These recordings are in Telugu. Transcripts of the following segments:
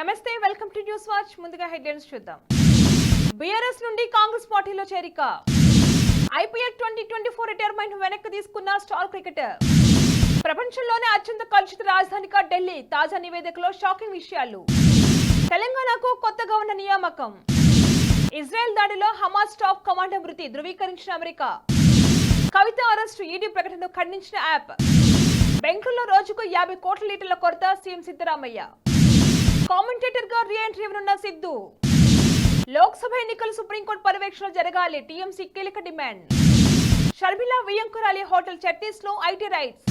నమస్తే వెల్కమ్ టు న్యూస్ వాచ్. ముందుగా హెడ్లైన్స్ చూద్దాం. బీఆర్ఎస్ నుండి కాంగ్రెస్ పార్టీలో చేరిక. IPL twenty twenty four retirement వెనక్కి తీసుకున్న స్టార్ క్రికెటర్. ప్రపంచంలోనే అత్యంత కలుషిత రాజధానిగా ఢిల్లీ తాజా నివేదికలో షాకింగ్ విషయాలు. తెలంగాణకు కొత్తగా ఉన్న నియామకం. ఇజ్రాయెల్ దాడిలో హమాస్ టాప్ కమాండర్ మృతి ధృవీకరించిన అమెరికా. కవిత అరెస్టు ఈడీ ప్రకటనను ఖండించిన యాప్. బెంగళూరులో రోజుకు యాభై కోట్ల లీటర్ల కొరత సీఎం సిద్ధరామయ్య. కామెంటేటర్గా రీఎంట్రీ ఇవ్వనున్న సిద్ధు. లోక్సభ ఎన్నికలు సుప్రీంకోర్టు పర్యవేక్షణ జరగాలి టీఎంసీ కీలక డిమాండ్. షర్మిలా వియంకురాలి హోటల్ చట్టీస్లో ఐటీ రైట్స్.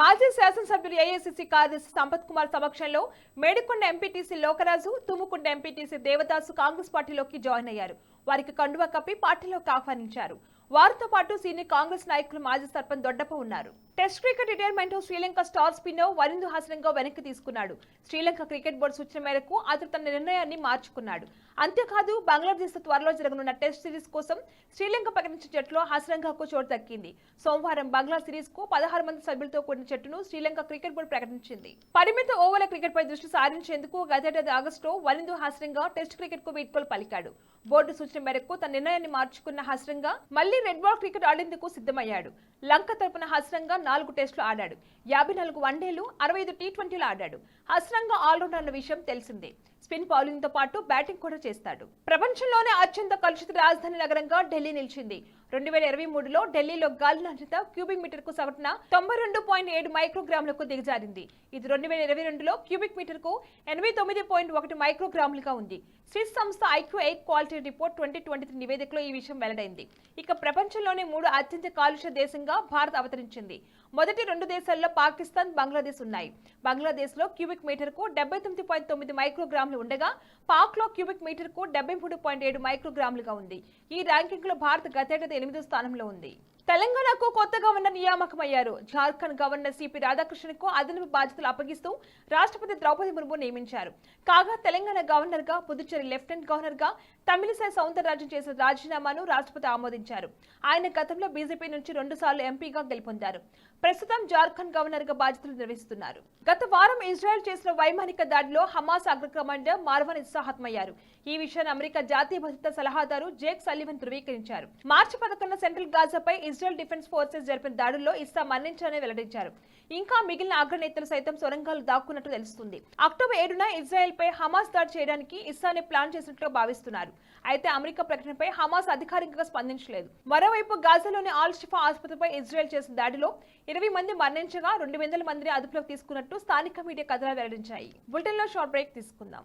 మాజీ శాసనసభ్యులు ఏఐసిసి కార్యదర్శి సంపత్ కుమార్ సమక్షంలో మేడికొండ ఎంపీటీసీ లోకరాజు తుమ్ముకుంట ఎంపీటీసీ దేవదాసు కాంగ్రెస్ పార్టీలోకి జాయిన్ అయ్యారు. వారికి కండువా కప్పి పార్టీలోకి ఆహ్వానించారు వారితో పాటు సీనియర్ కాంగ్రెస్ నాయకులు మాజీ సర్పంచ్ దొడ్డప్ప ఉన్నారు. Test cricket retirement Sri Lanka star spinner Wanindu హాసనంగా వెనక్కి తీసుకున్నాడు. శ్రీలంక క్రికెట్ బోర్డు సూచన మేరకు అతను తన నిర్ణయాన్ని మార్చుకున్నాడు. అంతేకాదు బంగ్లాదేశ్ త్వరలో జరగనున్న టెస్ట్ సిరీస్ కోసం శ్రీలంక ప్రకటించిన జట్టులో హసరంగాకు చోటు దక్కింది. సోమవారం బంగ్లా సిరీస్కు పదహారు మంది సభ్యులతో కూడిన జట్టును శ్రీలంక క్రికెట్ బోర్డు ప్రకటించింది. పరిమిత ఓవర్ల క్రికెట్ పై దృష్టి సారించేందుకు గతేడాది ఆగస్టులో వరిందు హాసరంగా టెస్ట్ క్రికెట్కు వీడ్కోలు పలికాడు. బోర్డు సూచన మేరకు తన నిర్ణయాన్ని మార్చుకున్న హసరంగా మళ్ళీ రెడ్ బాల్ క్రికెట్ ఆడేందుకు సిద్ధమయ్యాడు. లంక తరపున హసరంగా నాలుగు టెస్టులు ఆడాడు. యాభై నాలుగు వన్డేలు అరవై ఐదు టీ ట్వంటీలు ఆడాడు. హసరంగా ఆల్రౌండర్ అన్న విషయం తెలిసిందే. స్పిన్ బౌలింగ్తో పాటు బ్యాటింగ్ కూడా చేస్తాడు. ప్రపంచంలోనే అత్యంత కలుషిత రాజధాని నగరంగా ఢిల్లీ నిలిచింది. రెండు వేల ఇరవై మూడులో ఢిల్లీలో గాలి నాణ్యత క్యూబిక్ మీటర్కు సగటున తొంభై రెండు పాయింట్ ఏడు మైక్రోగ్రాములకు దిగజారింది. ఇది రెండు వేల ఇరవై రెండులో క్యూబిక్ మీటర్కు ఎనభై తొమ్మిది పాయింట్ ఒకటి మైక్రోగ్రాములుగా ఉంది. స్విస్ సంస్థ IQ air quality report twenty twenty three నివేదికలో ఈ విషయం వెల్లడైంది. ఇక ప్రపంచంలోనే మూడు అత్యంత కాలుష్య దేశంగా భారత్ అవతరించింది. మొదటి రెండు దేశాల్లో పాకిస్తాన్ బంగ్లాదేశ్ ఉన్నాయి. బంగ్లాదేశ్లో క్యూబిక్ మీటర్కు డెబ్బై తొమ్మిది పాయింట్ తొమ్మిది మైక్రోగ్రాములు ఉండగా పాక్లో క్యూబిక్ మీటర్కు డెబ్బై మూడు పాయింట్ ఏడు మైక్రోగ్రాములుగా ఉంది. ఈ ర్యాంకింగ్లో భారత్ గతేటది ఎనిమిదో స్థానంలో ఉంది. తెలంగాణకు కొత్త గవర్నర్ నియామకమయ్యారు. జార్ఖండ్ గవర్నర్ సిపి రాధాకృష్ణన్కు అదనపు బాధ్యతలు అప్పగిస్తూ రాష్ట్రపతి ద్రౌపది ముర్ము నియమించారు. కాగా తెలంగాణ గవర్నర్గా పుదుచ్చేరి లెఫ్టినెంట్ గవర్నర్గా తమిళిసై సౌందరరాజన్ చేసిన రాజీనామాను రాష్ట్రపతి ఆమోదించారు. ఆయన గతంలో బీజేపీ నుంచి రెండు సార్లు ఎంపీగా గెలుపొందారు. ప్రస్తుతం జార్ఖండ్ గవర్నర్గా బాధ్యతలు నిర్వహిస్తున్నారు. గత వారం ఇజ్రాయెల్ చేసిన వైమానిక దాడిలో హమాస్ అగ్ర కమాండర్ మార్వన్ ఇస్సాహత్మయ్యారు. ఈ విషయాన్ని అమెరికా జాతీయ భద్రతా సలహాదారు జేక్ సల్లివన్ ధృవీకరించారు. మార్చి పదకొండున సెంట్రల్ గాజాపై ఇజ్రాయెల్ డిఫెన్స్ ఫోర్సెస్ జరిపిన దాడుల్లో ఇస్సా మరణించారని వెల్లడించారు. ఇంకా మిగిలిన అగ్రనేతలు సైతం సొరంగాలు దాక్కున్నట్టు తెలుస్తుంది. అక్టోబర్ ఏడున ఇజ్రాయెల్ పై హమాస్ దాడి చేయడానికి ఇస్సాని ప్లాన్ చేసినట్లు భావిస్తున్నారు. అయితే అమెరికా ప్రకటనపై హమాస్ అధికారికంగా స్పందించలేదు. మరోవైపు గాజాలోని ఆల్ షిఫా ఆసుపత్రిపై ఇజ్రాయెల్ చేసిన దాడిలో ఇరవై మంది మరణించగా రెండు వందల మందిని అదుపులోకి తీసుకున్నట్టు స్థానిక మీడియా కథనాలు వెల్లడించాయి. బులెటిన్లో షార్ట్ బ్రేక్ తీసుకుందాం.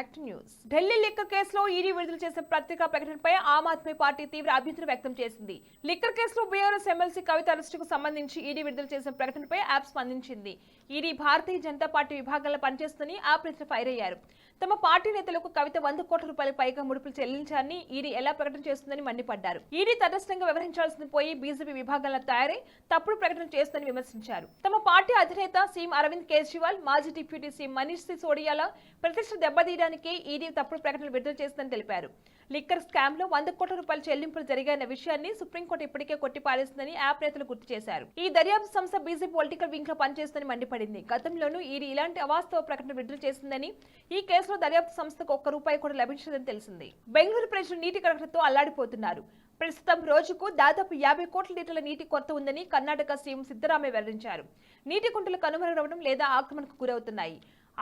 బ్యాక్ న్యూస్ ఢిల్లీ లిక్కర్ కేసులో ఈడీ విడుదల చేసిన పత్రికా ప్రకటనపై ఆమ్ ఆద్మీ పార్టీ తీవ్ర అభ్యంతరం వ్యక్తం చేసింది. లిక్కర్ కేసులో బీఆర్ఎస్ ఎమ్మెల్సీ కవిత అరెస్టుకు సంబంధించి ఈడీ విడుదల చేసిన ప్రకటనపై యాప్ స్పందించింది. ఈడీ భారతీయ జనతా పార్టీ విభాగాల్లో పనిచేస్తుందని యాప్ నేతలు ఫైర్ అయ్యారు. తమ పార్టీ నేతలకు కవిత వంద కోట్ల రూపాయల పైగా ముడుపులు చెల్లించారని ఈడీ ఎలా ప్రకటన చేస్తుందని మండిపడ్డారు. ఈడీ తటస్థంగా వ్యవహరించాల్సింది పోయి బీజేపీ విభాగాల్లో తయారై తప్పుడు ప్రకటన చేస్తుందని విమర్శించారు. తమ పార్టీ అధినేత సీఎం అరవింద్ కేజ్రీవాల్ మాజీ డిప్యూటీ సీఎం మనీష్ సిసోడియాల ప్రతిష్ట దెబ్బతీయడానికి ఈడీ తప్పుడు ప్రకటనలు విడుదల చేస్తుందని తెలిపారు. లిక్కర్ స్కామ్లో వంద కోట్ల రూపాయల చెల్లింపులు జరిగాయన్న విషయాన్ని సుప్రీంకోర్టు ఇప్పటికే కొట్టిపారేస్తుందని యాప్ నేతలు గుర్తు చేశారు. ఈ దర్యాప్తు సంస్థ బీజీ పొలిటికల్ వింగ్లో పనిచేస్తుందని మండిపడింది. గతంలోనూ ఈడీ ఇలాంటి అవాస్తవ ప్రకటన విడుదల చేసిందని ఈ కేసులో దర్యాప్తు సంస్థకు ఒక్క రూపాయి కూడా లభించదని తెలిసింది. బెంగళూరు ప్రజలు నీటి కరకతో అల్లాడిపోతున్నారు. ప్రస్తుతం రోజుకు దాదాపు యాభై కోట్ల లీటర్ల నీటి కొరత ఉందని కర్ణాటక సీఎం సిద్దరామయ్య వెల్లడించారు. నీటి కుంటలు కనుమరుగవడం లేదా ఆక్రమణకు గురవుతున్నాయి.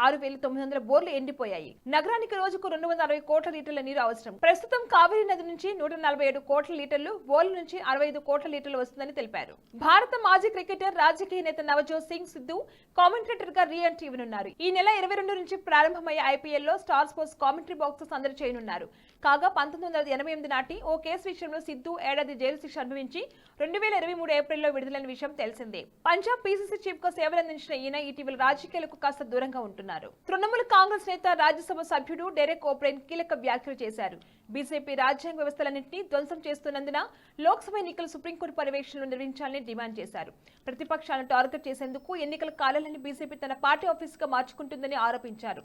ఆరు వేల తొమ్మిది వందల బోర్లు ఎండిపోయాయి. నగరానికి రోజుకు రెండు వందల అరవై కోట్ల లీటర్ల నీరు అవసరం. ప్రస్తుతం కావేరీ నది నుంచి నూట నలభై ఏడు కోట్ల లీటర్లు బోర్ల నుంచి అరవై ఐదు కోట్ల లీటర్లు వస్తుందని తెలిపారు. భారత మాజీ క్రికెటర్ రాజకీయ నేత నవజోత్ సింగ్ సిద్ధు కామెంటేటర్గా రీ ఎంట్రీ ఇవ్వనున్నారు. ఈ నెల ఇరవై రెండు నుంచి ప్రారంభమయ్యే ఐపీఎల్లో స్టార్ స్పోర్ట్స్ కామెంటరీ బాక్స్ సందడి చేయనున్నారు. కాగా పంతొమ్మిది వందల ఎనభై ఎనిమిది నాటి ఓ కేసు విషయంలో సిద్ధు ఏడాది జైలు శిక్ష అనుభవించి రెండు వేల ఇరవై మూడు ఏప్రిల్లో విడుదలైన విషయం తెలిసిందే. పంజాబ్ పీసీసీ చీఫ్గా సేవలందించిన ఈయన ఇటీవల రాజకీయాలకు కాస్త దూరంగా ఉంటున్నారు. తృణమూల్ కాంగ్రెస్ నేత రాజ్యసభ సభ్యుడు డెరెక్ ఓప్రెన్ కీలక వ్యాఖ్యలు చేశారు. బీజేపీ రాజ్యాంగ వ్యవస్థలన్నింటినీ ధ్వంసం చేస్తున్నందున లోక్సభ ఎన్నికలు సుప్రీంకోర్టు పర్యవేక్షణలో నిర్వహించాలని డిమాండ్ చేశారు. ప్రతిపక్షాలను టార్గెట్ చేసేందుకు ఎన్నికల కాలాలని బీజేపీ తన పార్టీ ఆఫీసుగా మార్చుకుంటుందని ఆరోపించారు.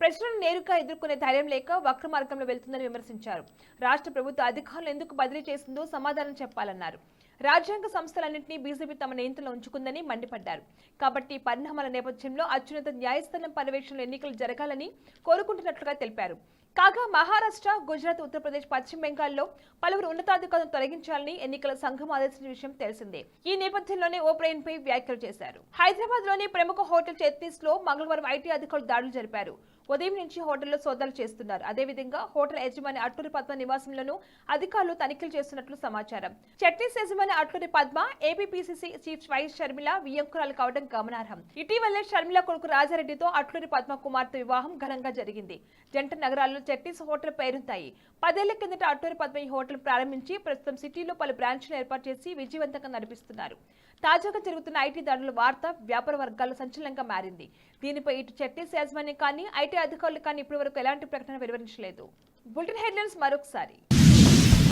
ప్రజలను నేరుగా ఎదుర్కొనే ధైర్యం లేక వక్ర మార్గంలో వెళ్తుందని విమర్శించారు. రాష్ట్ర ప్రభుత్వ అధికారులు ఎందుకు బదిలీ చేసిందో సమాధానం చెప్పాలన్నారు. రాజ్యాంగ సంస్థలన్నింటినీ బీజేపీ తమ నియంత్రణలో ఉంచుకుందని మండిపడ్డారు. కాబట్టి పరిణామాల నేపథ్యంలో అత్యున్నత న్యాయస్థానం పర్యవేక్షణలో ఎన్నికలు జరగాలని కోరుకుంటున్నట్లుగా తెలిపారు. కాగా మహారాష్ట్ర గుజరాత్ ఉత్తరప్రదేశ్ పశ్చిమ బెంగాల్లో పలువురు ఉన్నతాధికారులను తొలగించాలని ఎన్నికల సంఘం ఆదేశించిన విషయం తెలిసిందే. ఈ నేపథ్యంలోనే ఓ పై వ్యాఖ్యలు చేశారు. హైదరాబాద్లోని ప్రముఖ హోటల్ చెత్నీస్లో మంగళవారం ఐటీ అధికారులు దాడులు జరిపారు. ఉదయం నుంచి హోటల్లో సోదాలు చేస్తున్నారు. అదేవిధంగా హోటల్ యజమాని అట్లూరి పద్మ నివాసంలోనూ అధికారులు తనిఖీలు చేస్తున్నట్లు సమాచారం. చట్నీస్ యజమాని Atluri Padma APPCC chief Y S Sharmila వియంకురాలు కావడం గమనార్హం. ఇటీవలే షర్మిల కొడుకు రాజారెడ్డితో అట్లూరి పద్మ కుమార్తె వివాహం ఘనంగా జరిగింది. జంట నగరాల్లో చట్నీస్ హోటల్ పేరుంటాయి. పదేళ్ళ కిందట అట్లూరి పద్మ ఈ హోటల్ ప్రారంభించి ప్రస్తుతం సిటీలో పలు బ్రాంచ్లు ఏర్పాటు చేసి విజయవంతంగా నడిపిస్తున్నారు. తాజాగా జరుగుతున్న ఐటీ దాడుల వార్త వ్యాపార వర్గాల్లో సంచలనంగా మారింది. దీనిపై ఇటు చట్నీస్ యాజమాన్యం కానీ ఐటీ అధికారులు కానీ ఇప్పటివరకు ఎలాంటి ప్రకటన వెలువరించలేదు. బులెటిన్ హెడ్లైన్స్ మరొకసారి.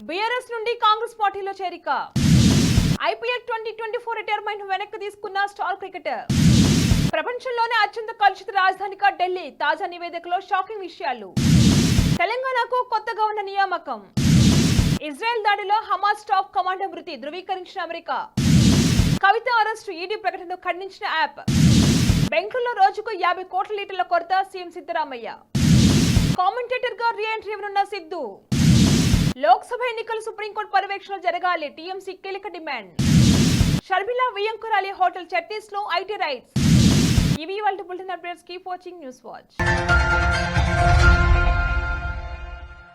బీఆర్ఎస్ నుండి కాంగ్రెస్ పార్టీలో చేరిక. IPL twenty twenty four retirement వెనక్కి తీసుకున్న స్టార్ క్రికెటర్. ప్రపంచంలోనే అత్యంత కలుషిత రాజధానిగా ఢిల్లీ తాజా నివేదికలో షాకింగ్ విషయాలు. తెలంగాణకు కొత్తగా ఉన్న నియామకం. ఇజ్రాయెల్ దాడిలో హమాస్ టాప్ కమాండర్ మృతి ధృవీకరించిన అమెరికా. కవిత అరెస్టు ఈడీ ప్రకటనను ఖండించిన యాప్. బెంగళూరు రోజుకు యాభై కోట్ల లీటర్ల కొరత సీఎం సిద్ధరామయ్య. కామెంటేటర్గా రీఎంట్రీ ఇవ్వనున్న సిద్ధు. లోక్సభ ఎన్నికలు సుప్రీంకోర్టు పర్యవేక్షణ జరగాలి టీఎంసీ కీలక డిమాండ్. షర్మిలా వియంకురాలి హోటల్ చట్నీస్లో ఐటీ రైట్స్. ఇవి వాళ్ళ bulletin updates keep watching news watch.